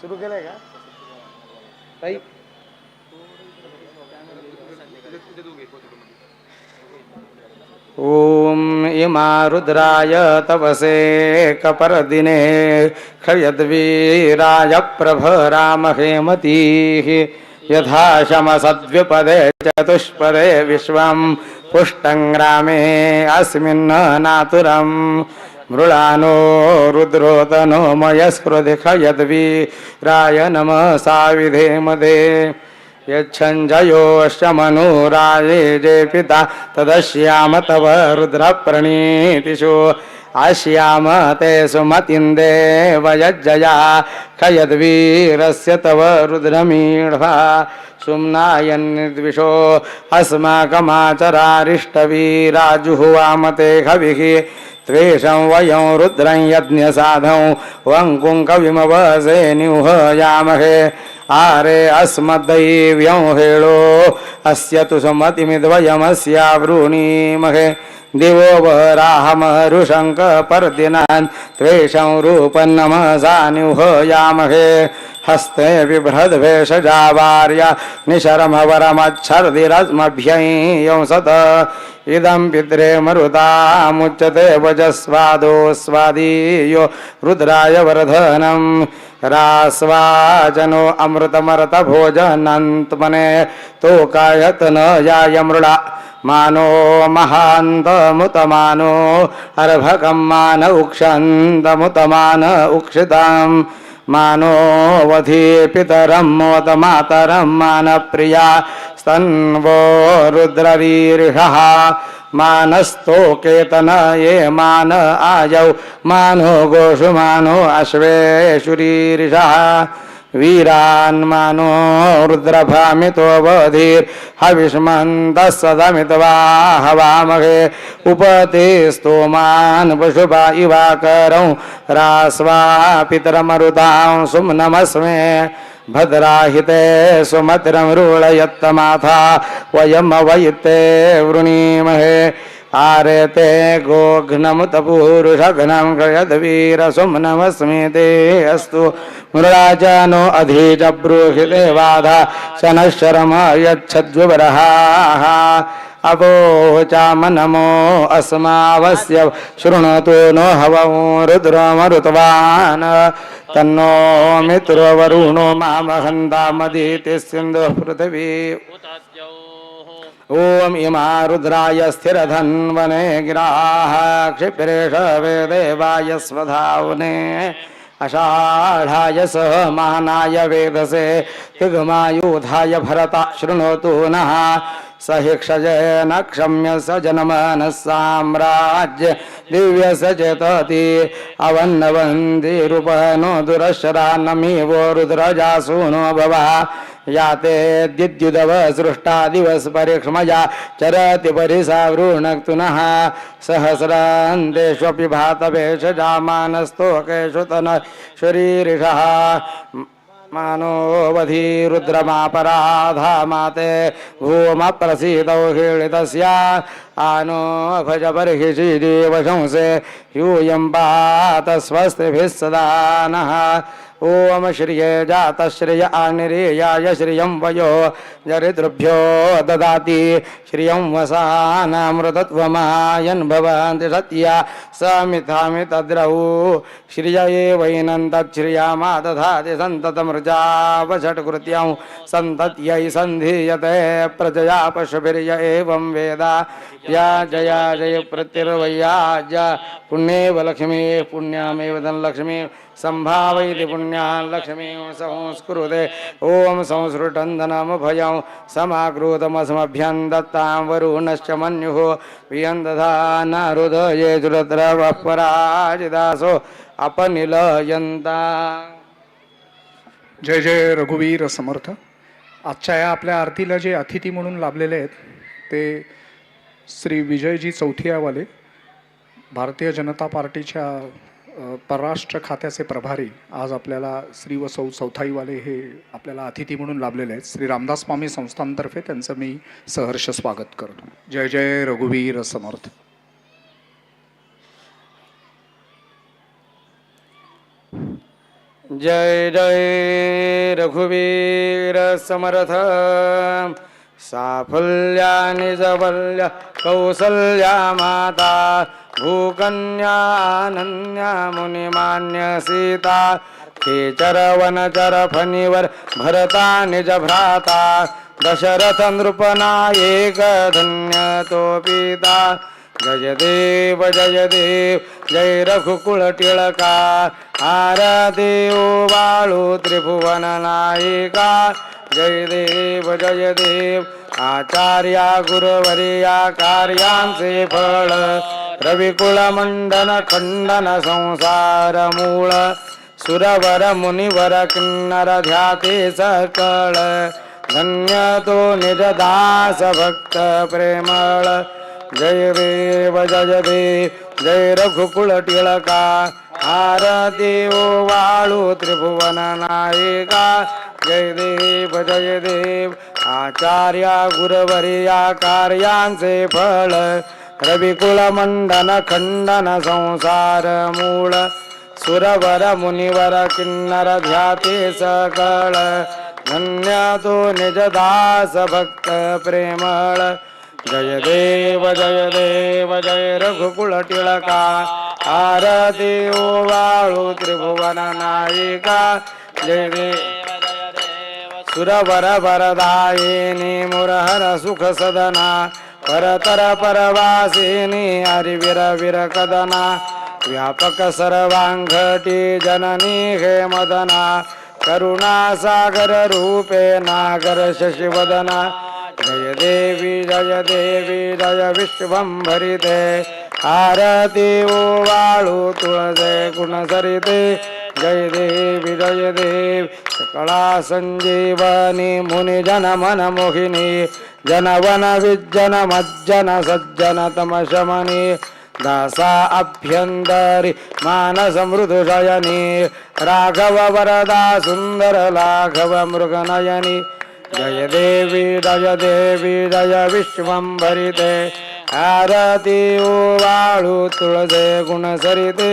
सुरू केलंय का? ताई? ॐ इमा रुद्राय तपसे कपरदिने क्षयद्वीराय प्रभरामहेमतीः यथा शमसद्विपदे चतुष्पदे विश्वं पुष्टं ग्रामे अस्मिन् नातुरम्। मृळानो रुद्रोतनो मयस्कृति खयद्वीराय नमः साविधे मदे। यच्छञ्जयोश्च जे पिता तदश्याम तव रुद्रप्रणीतिषु। आश्याम ते सुमतिन्दे वयज्जया खयद्वीरस्य तव रुद्रमीढ्वा सुम्नायन्निर्द्विषो अस्माकमाचरारिष्टवीराजुहुवामते खविः त्वेषं वयं रुद्रं यज्ञसाधं वङ्कुं कविमवसे निवहयामहे आरे अस्मद्दैव्यं हेळो। अस्य तु सुमतिमिद्वयमस्यावृणीमहे दिवो वराहमरुशङ्कपर्दिनान् त्वेषं रूपन्नमसा निवहयामहे हस्ते बिभ्रद्भेषजावार्य निशरमवरमच्छर्दिरस्मभ्यंसत इदं पित्रे मरुतामुच्यते वजस्वादो स्वादीयो रुद्राय वर्धनम् रास्वाजनो अमृतमरत भोजनन्तमने तोकायतन याय मृळा मानो महान्तमुतमानो अर्भकं मान उक्षन्तमुतमान उक्षिताम्। मानो वधी पितरं मोद मानप्रिया स्तन्वो रुद्रवीर्षः मानस्तो केतन ये मान आयौ मानो गोषु मानो अश्वेशुरीर्षः वीरान्मानो रुद्रभामितो बधिर्हविष्मन्तः सदमित्वा हवामहे उपते स्तोमान् पशुभा इवाकरौ। रास्वा पितरमरुतां सुम्नमस्मे। भद्राहिते सुमतिरमरुळयत्तमाथा वयमवयिते वृणीमहे। आरेते गोघ्नमुतपूरुषघ्नं गयद्वीरसुम्नमस्मि ते अस्तु। मृळाजानो अधीज ब्रूहि बाधा शनश्चरम यच्छद्विवरहाः अवोचामनमो अस्मावस्य शृणोतु नो हवं रुद्रमरुतवान्। तन्नो मित्रवरुणो मामहन्तामदीति सिन्धु पृथिवी। ॐ इमा रुद्राय स्थिरधन्वने गिराः क्षिप्रेष वेदेवाय स्वधावने अषाढाय सहमानाय मानाय वेदसे तिग्मायुधाय भरता शृणोतु नः। स हिक्षजेन क्षम्य स जनमन साम्राज्य दिव्य स चेतति अवन्नवन्दिरूपनो दुरशरान्नमीवो रुद्रजासूनो भवः। याते दिद्युदव सृष्टा दिवस परिक्ष्मया चरति परिसावृणक्तुनः सहस्रान्तेष्वपि भातभेषजामानस्तोकेषु तन। शरीरिषः ఆత్మానోవధీ రుద్రమాపరాధామాతే భూమ ప్రసీదౌ హీళితస్య ఆనో భజ బర్హిషి దేవశంసే యూయం పాత స్వస్తిభిः ओम ॐ श्रिये जातश्रिय आनिरेयाय श्रियं वयो जरितृभ्यो ददाति। श्रियं वसानामृतत्वमायन् भवन्ति सत्या समिथामितद्रौ श्रिय एवैनं तच्छ्रियामा दधाति सन्ततमृजावषट्कृत्यं। सन्तत्यै सन्धीयते प्रजया पशुभिर्य एवं वेद। या जया जय प्रत्यर्वयाज पुण्येव लक्ष्मी पुण्यामेव धनलक्ष्मी सम्भावयति पुण्यान् लक्ष्मीं संस्कृते ॐ संसृटन्दनमभयं समाकृतमसमभ्यं दत्तां वरुणश्च मन्युः। वियं दधान हृदये वपराजदासो अपनिलयन्ता। जय जय रघुवीर समर्थ। आजच्या या आपल्या आरतीला जे अतिथी म्हणून लाभलेले आहेत ते श्री विजयजी चौथियावाले भारतीय जनता पार्टीच्या परराष्ट्र खात्याचे प्रभारी आज आपल्याला श्री व सौ चौथाईवाले हे आपल्याला अतिथी म्हणून लाभलेले आहेत. श्री रामदास स्वामी संस्थांतर्फे त्यांचं मी सहर्ष स्वागत करतो. जय जय रघुवीर समर्थ. जय जय रघुवीर समर्थ. साफल्या निजवल्य कौसल्या माता भूकन्या अनन्या मुनिमान्य सीता खेचर वनचर फणीवर भरता निज भ्राता दशरथ नृपनायक धन्य तो पिता जय देव जय देव जय रघुकुळ टिळका हार देव बाळू त्रिभुवन नायिका जय देव जय देव आचार्या गुरुवर्या कार्यांचे फळ रविकुल मंडन खंडन संसार मूळ सुरवर मुनिवर किन्नर ध्याते सकळ धन्य तो निजदास भक्त प्रेमळ जय देव जय देव जय रघुकुळ टिळका. हार देव वाळू त्रिभुवन नायिका. जय देव जय देव आचार्या गुरवर्या कार्यांचे फळ. रविकुल मंडन खंडन संसार मूळ. सुरवर मुनिवर किन्नर ध्याते सकळ. धन्य तो निजदास भक्त प्रेमळ. जय देव जय देव जय रघुकुल टिळका. हार देव वाळू त्रिभुवन नायिका. जय देव सुरवर वरदायिनी मुरहर सुख सदना. परतर परवासिनी हरिवीर वीर कदना. व्यापक सर्वांघटी जननी हे मदना. करुणा सागर रूपे नागर शशिवदना. जय देवी जय देवी जय विश्वंभरिते आरती ओ वाळू तुळजे गुणसरिते जय देवी जय देव सकळा संजीवनी मुनी जन मन मोहिनी। जनवन विज्जन मज्जन सज्जन तमशमनी दासा अभ्यंतरी मानस मृदुशयनी राघव वरदा सुंदर लाघव मृगनयनी। जय देवी जय देवी जय विश्वंभरिते आरती ओ वाळू तुळजे गुणसरिते।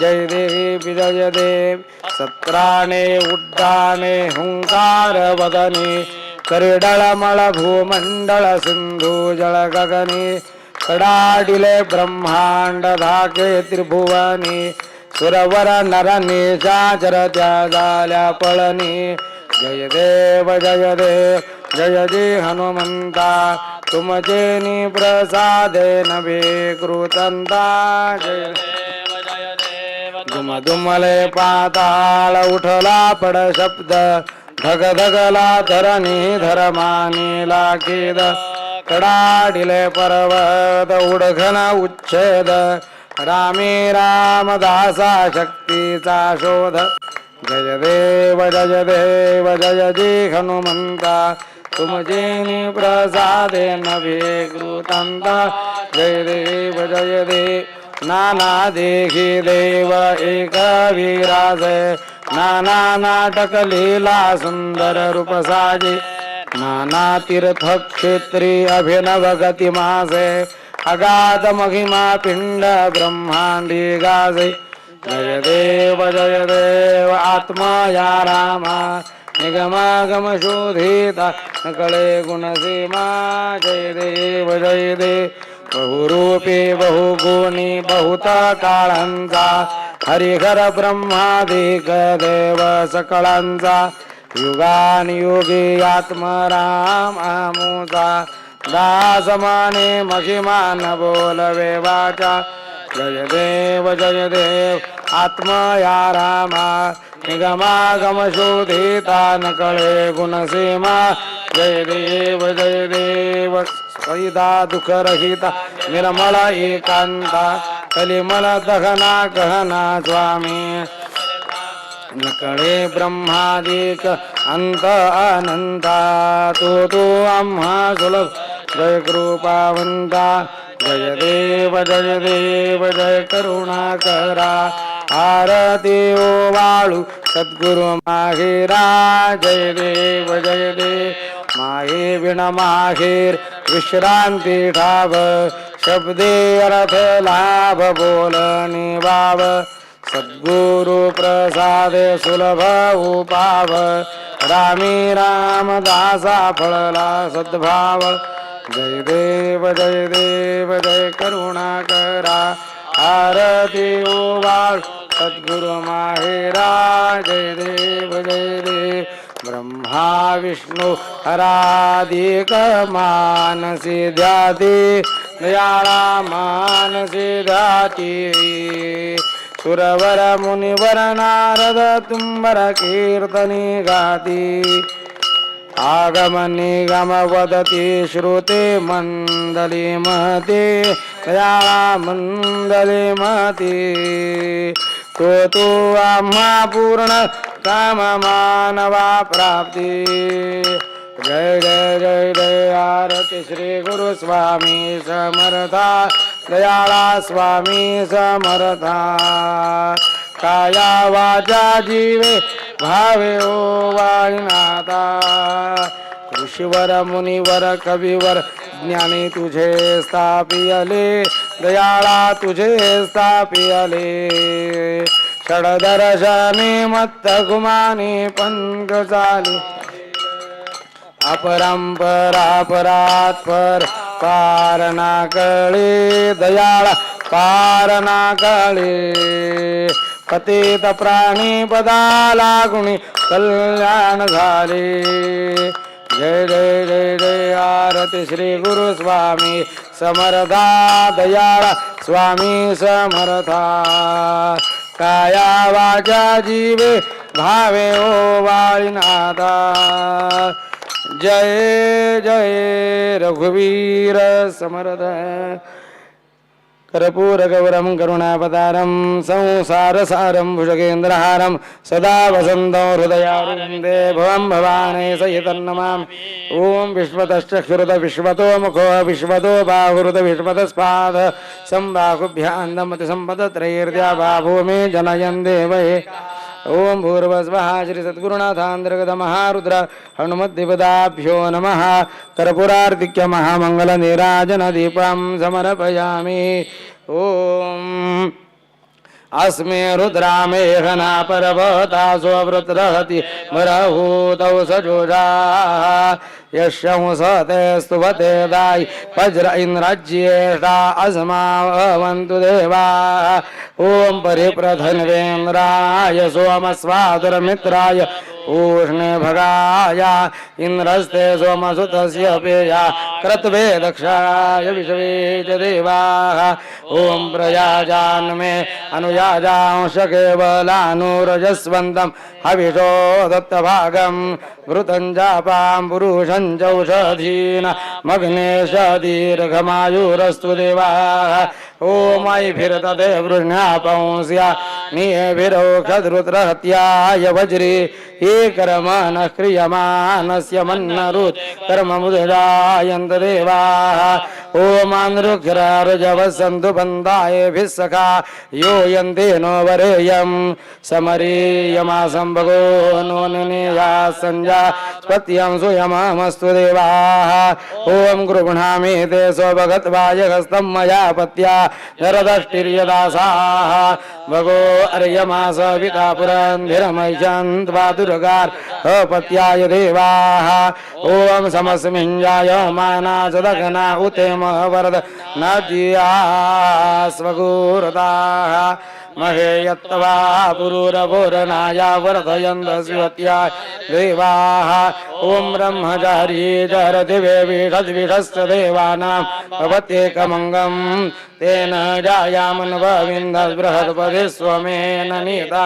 जय देवी विजय देव। सत्राणे उड्डाणे हुंकार वदने। करडळमळ भूमंडळ सिंधू जळ गगने कडाडिले ब्रह्मांड धाके त्रिभुवनी। सुरवर नरने चाचर त्या झाल्या पळणी जय देव जय देव जय जय हनुमंता। तुमचे प्रसादे नभे कृतंता जय दुम दुमले पाताळ उठला पड शब्द। धग धगला धरणी धरमानी लाखीद। कडाडिले पर्वत उडघन उच्छेद। रामी रामदासा शक्तीचा शोध। जय देव जय देव जय जे हनुमंता तुमजेने प्रसादे नभे कृतंता जय देव जय देव नाना देखी देव एक विराज। नाना नाटक लीला सुंदर रूप साजे। नाना तीर्थ क्षेत्री अभिनव गतिमासे अगाध महिमा पिंड ब्रह्मांडी गाजे। जय देव जय देव आत्मा या रामा। निगमागम शोधिता नकळे गुणसीमा जय देव जय देव बहुरूपी बहुगुणी बहुता काळांचा हरिहर ब्रह्मादिक देव सकळांचा युगानुयुगी आत्मराम आमुचा दासमाने महिमान बोलवे वाचा। जय देव जय देव आत्मया रामा निगमागम शोधिता नकळे गुणसीमा। जय देव जय देव सैदा दुःख रहिता निर्मळ एकांता कलिमल दहना गहना स्वामी। नकळे ब्रह्मादिक अंत अनंता तो तो आम्हा सुलभ जय कृपावंता जय देव जय देव जय करुणा करा. आरती ओ वाळू सद्गुरु माहेरा. जय देव जय देव माहे विण माहेर. विश्रांती ठाव शब्दे अर्थ लाभ बोल बाब सद्गुरु प्रसाद सुलभ उपाव. रामी रामदासा फळला सद्भाव. जय देव जय देव जय करुणाकरा आरती ओवाळ सद्गुरु माहेरा. जय देव जय देव ब्रह्मा विष्णू हरादिक मानसी ध्याती दयाळा मानसी ध्याती सुरवर मुनिवर नारद तुम्बर कीर्तनी गाती. आगम निगम वदति श्रुते मण्डली महते दयाळा मण्डली महते तो तू आम्हा पूर्ण काम मानवा प्राप्ती जय जय जय जय आरती श्री गुरु स्वामी समर्था। दयाळा स्वामी समर्था। काया वाचा जीवे भावे ओ वाणीनाथा. ऋषीवर मुनिवर कविवर ज्ञानी तुझे स्थापियले दयाळा तुझे स्थापियले. षडदर्शने मत्त गुमाने पंक चाले अपरंपरा परात पर पारणा कळे दयाळा पारणा कळे पतित प्राणी पदाला गुणी कल्याण झाले. जय जय जय जय आरती श्री गुरु स्वामी समर्था दयाळा स्वामी समर्था. काया वाचा जीवे भावे ओ वाळीनाथा. जय जय रघुवीर समर्थ. कर्पूरगौरं करुणापतारं संसारसारं भुजगेन्द्रहारं सदा वसन्तं हृदयारुन्दे भवं भवाने सहितन्नमामि ॐ विश्वतश्चक्षुरुत विश्वतो मुखो विश्वतो बाहुरुत विश्वतस्पाद सम्बाहुभ्यान्दमति सम्पदत्रैर्द्या बाभूमि जनयन् देवये। ओम भूर्भस्वः श्री सद्गुरुनाथान्तर्गत हनुमद्दिपदाभ्यो नमः। कर्पूरार्तिक्यमहामङ्गलनिराजनदीपं समर्पयामि। ॐ अस्मे रुद्रामेघना पर्वता स्ववृत्रहति मरहूतौ सजोषा यशंसते स्तुवते दायि वज्र इन्द्रज्येष्ठा अस्मावन्तु देवा। ॐ परिप्रधन्वेन्द्राय सोमस्वादुरमित्राय पूष्णे भगाय इन्द्रस्ते सोमसुतस्य पेया क्रत्वे दक्षाय विश्वे च देवाः ॐ प्रयाजान्मे अनुयाजांश केवलानुरजस्वन्तं हविषो दत्तभागं घृतं जापां पुरुषं चौषधीन मग्नेश दीर्घमायुरस्तु देवाः ॐ ऐभिर्तदे वृण्यापंस्या नियभिरौषधृत्रहत्याय वज्रे हे न क्रियमाणस्य मन्नरुत् कर्ममुदरायन्त देवाः। ॐ बन्धायभिः सखा यो यन्ते नो वरेयं समरीयमासं भगो नो निनेया सञ्जा स्पत्यं सुयमामस्तु देवाः। ॐ गृह्णामि ते स्वभगत्वाय हस्तं मया पत्या नरदष्टिर्यदासाः। भगो अर्यमास पिता पुरन्धिरमैषन्त्वा दुर्गार् अपत्याय देवाः। ॐ समस्मिञ्जाय माना च उते उतेम वरद नद्या स्वगुरताः महे यत्त्वा पुरुरभोरनाया वर्धयन्तस्वत्या देवाः ॐ ब्रह्मचारी जरदिवे विषद्विषस्य देवानां भवत्येकमङ्गं तेन जायामन्वविन्दबृहत्पदे स्वमेन नीता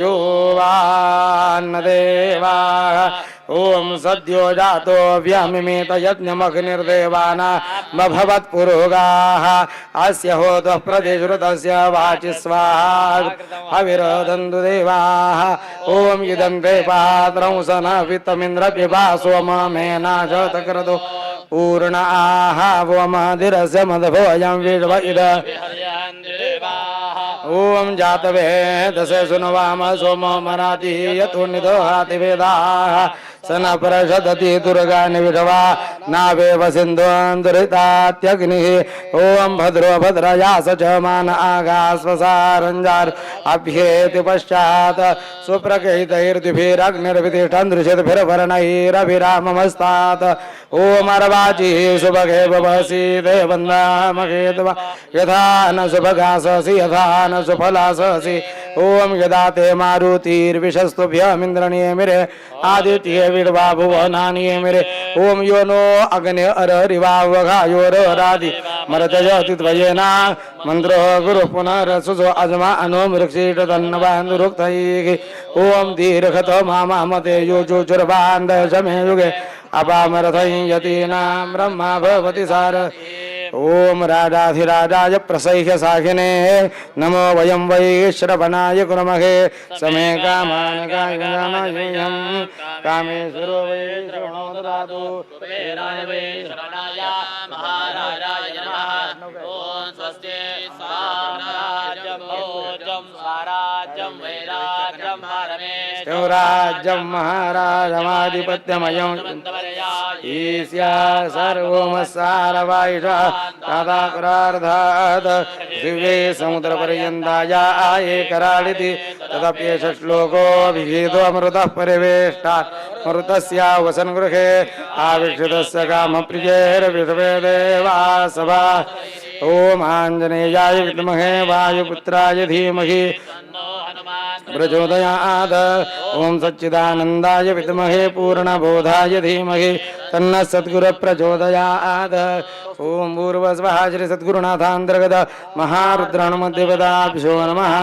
जोवान्न देवाः ॐ सद्यो जातो व्यमिमेत यज्ञमग्निर्देवानामभवत्पुरोगाः अस्य होतः प्रदेशृतस्य वाचि स्वाहा। हविरदन्तु देवाः। ॐ इदं ते पात्रं स न वित्तमिन्द्र पिबा सोममेना शतक्रतो पूर्ण आहावमधिरस्य मदभोऽयं विश्व इद। ॐ सुनवाम सोमो मराति यतो निदोहाति वेदाः स न प्रशदति दुर्गानि विधवा नावेव सिन्धुन्दुरितात्यग्निः ॐ भद्रो भद्रया स च मान आगास्वसारञ्जार। अभ्येति पश्चात् सुप्रकहितैर्द्विभिरग्निर्वितिष्ठन् दृशद्भिरवर्णैरभिराममस्तात् ॐ अर्वाचिः सुभगे भवसि देवन्दामहेतवा यथा न सुभगाससि यथा न सुफलाससि। ॐ यदा ते मारुतिर्विशस्तुभ्यमिन्द्रणीयमिरे आदित्ये विड्वा भुवनानीयमिरे ॐ यो नो अग्ने अररिवावघायोरादि मरतजति त्वयेना मन्त्रो गुरुः पुनरसुसो अजमा अनो मृक्षीट तन्नवान्दुरुक्तैः ॐ दीर्घतो मामामते यो चुचुर्वान्द जमे युगे अपामरथै यतीनां ब्रह्मा भवति सार। ॐ राजाधिराजाय प्रसह्य साहिने नमो वयं वै श्रवणाय कुर्महे। समे कामान् कायं कामेश्वरो वै श्रवणो ददातु वै श्रवणाय महाराजाय नमः। ॐ स्वस्ति स्वाराज्यं भोजं स्वाराज्यं वैराज्यं भारमेश शिवराज्यं महाराजमाधिपत्यमयं। ईस्या सर्वमसारवायुषा तदाकुरार्धात् दिव्ये समुद्रपर्यन्ताया ये करालिति तदप्येष श्लोकोऽभिहितोऽमृतः परिवेष्टात् मृतस्य वसन्गृहे आविक्षितस्य कामप्रियैर्विषवे देवा सभा ओम आंजनेयाय विद्महे वायुपुत्राय धीमहि। प्रचोदयाद ओम सच्चिदानंदाय ॐ सच्चिदानन्दाय विद्महे पूर्णबोधाय धीमहि। तन्नः सद्गुरः प्रचोदयाद ॐ पूर्वस्वः श्री सद्गुरुनाथान्तर्गत महारुद्राणमध्यपदाभ्यो नमः।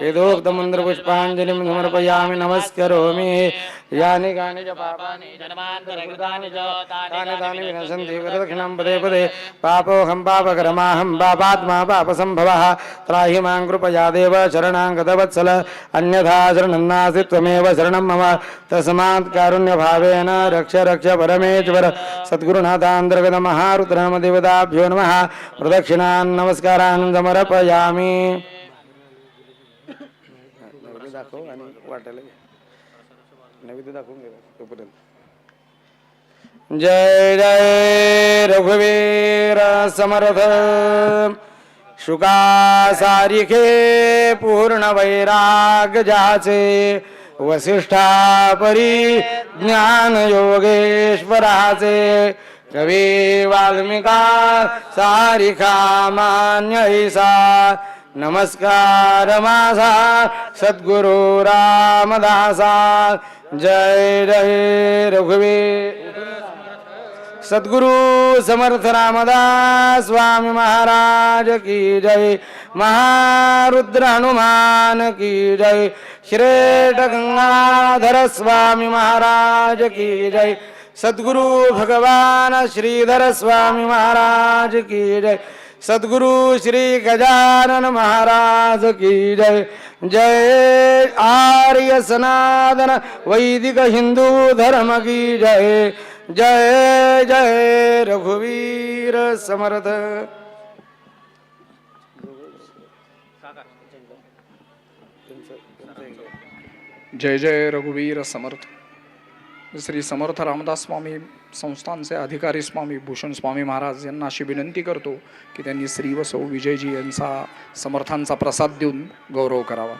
वेदोक्तमन्त्रपुष्पाञ्जलिं समर्पयामि नमस्करोमि। यानि कानि च पापानि जन्मान्तरकृतानि च तानि तानि विनशन्ति प्रदक्षिणां पदे पदे पापोऽहं पापकरमाहं पापात्मा पापसम्भवः त्राहि माँ कृपया देव शरणां गतवत्सल अन्यथा शरणं नास्ति त्वमेव शरणं मम तस्मात् कारुण्यभावेन रक्ष रक्ष परमेश्वर सद्गुरुनाथान्तर्गत महारुद्रमदेवताभ्यो नमः प्रदक्षिणान् नमस्कारान् समर्पयामि। दाखव आणि वाटायला नैवेद्य दाखवून घे तोपर्यंत. जय जय रघुवीर समर्थ. शुका सारिखे पूर्ण वैराग जाचे. वसिष्ठा परी ज्ञान योगेश्वराचे. कवी वाल्मिका सारिखा मान्य ऐसा. नमस्कार माझा सद्गुरु रामदासा जय जय रघुवीर। सद्गुरु समर्थ रामदास स्वामी महाराज की जय। महारुद्र हनुमान की जय। श्रेष्ठ गंगाधर स्वामी महाराज की जय। सद्गुरु भगवान श्रीधर स्वामी महाराज की जय। सद्गुरु श्री गजानन महाराज की जय। जय आर्य सनातन वैदिक हिंदू धर्म की जय। जय जय रघुवीर समर्थ। जय जय रघुवीर समर्थ। श्री समर्थ रामदास स्वामी संस्थानचे अधिकारी स्वामी भूषण स्वामी महाराज यांना अशी विनंती करतो की त्यांनी श्री विजयजी यांचा समर्थांचा प्रसाद देऊन गौरव करावा.